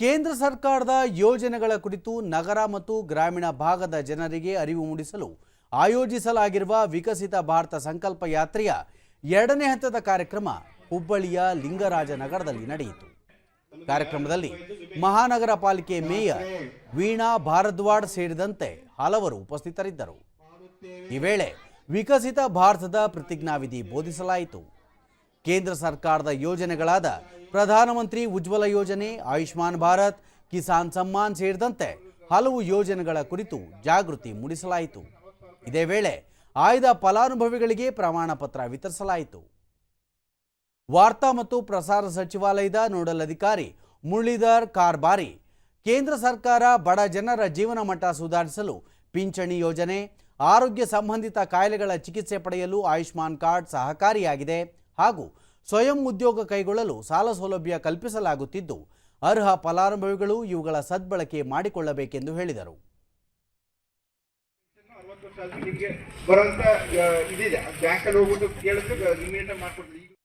ಕೇಂದ್ರ ಸರ್ಕಾರದ ಯೋಜನೆಗಳ ಕುರಿತು ನಗರ ಮತ್ತು ಗ್ರಾಮೀಣ ಭಾಗದ ಜನರಿಗೆ ಅರಿವು ಮೂಡಿಸಲು ಆಯೋಜಿಸಲಾಗಿರುವ ವಿಕಸಿತ ಭಾರತ ಸಂಕಲ್ಪ ಯಾತ್ರೆಯ ಎರಡನೇ ಹಂತದ ಕಾರ್ಯಕ್ರಮ ಹುಬ್ಬಳ್ಳಿಯ ಲಿಂಗರಾಜನಗರದಲ್ಲಿ ನಡೆಯಿತು. ಕಾರ್ಯಕ್ರಮದಲ್ಲಿ ಮಹಾನಗರ ಪಾಲಿಕೆ ಮೇಯರ್ ವೀಣಾ ಭಾರದ್ವಾಡ್ ಸೇರಿದಂತೆ ಹಲವರು ಉಪಸ್ಥಿತರಿದ್ದರು. ಈ ವೇಳೆ ವಿಕಸಿತ ಭಾರತದ ಪ್ರತಿಜ್ಞಾವಿಧಿ ಬೋಧಿಸಲಾಯಿತು. ಕೇಂದ್ರ ಸರ್ಕಾರದ ಯೋಜನೆಗಳಾದ ಪ್ರಧಾನಮಂತ್ರಿ ಉಜ್ವಲ ಯೋಜನೆ, ಆಯುಷ್ಮಾನ್ ಭಾರತ್, ಕಿಸಾನ್ ಸಮ್ಮಾನ್ ಸೇರಿದಂತೆ ಹಲವು ಯೋಜನೆಗಳ ಕುರಿತು ಜಾಗೃತಿ ಮೂಡಿಸಲಾಯಿತು. ಇದೇ ವೇಳೆ ಆಯ್ದ ಫಲಾನುಭವಿಗಳಿಗೆ ಪ್ರಮಾಣ ಪತ್ರ ವಿತರಿಸಲಾಯಿತು. ವಾರ್ತಾ ಮತ್ತು ಪ್ರಸಾರ ಸಚಿವಾಲಯದ ನೋಡಲ್ ಅಧಿಕಾರಿ ಮುರಳೀಧರ್ ಕಾರ್ಬಾರಿ, ಕೇಂದ್ರ ಸರ್ಕಾರ ಬಡ ಜನರ ಜೀವನ ಮಟ್ಟ ಸುಧಾರಿಸಲು ಪಿಂಚಣಿ ಯೋಜನೆ, ಆರೋಗ್ಯ ಸಂಬಂಧಿತ ಕಾಯಿಲೆಗಳ ಚಿಕಿತ್ಸೆ ಪಡೆಯಲು ಆಯುಷ್ಮಾನ್ ಕಾರ್ಡ್ ಸಹಕಾರಿಯಾಗಿದೆ. ಹಾಗೂ ಸ್ವಯಂ ಉದ್ಯೋಗ ಕೈಗೊಳ್ಳಲು ಸಾಲ ಸೌಲಭ್ಯ ಕಲ್ಪಿಸಲಾಗುತ್ತಿದ್ದು, ಅರ್ಹ ಫಲಾನುಭವಿಗಳು ಇವುಗಳ ಸದ್ಬಳಕೆ ಮಾಡಿಕೊಳ್ಳಬೇಕೆಂದು ಹೇಳಿದರು. ಬರುವಂತ ಇದಿದೆ. ಬ್ಯಾಂಕಲ್ಲಿ ಹೋಗ್ಬಿಟ್ಟು ಕೇಳಿದ್ರೆ ಮಾಡ್ಕೊಡ್ತೀವಿ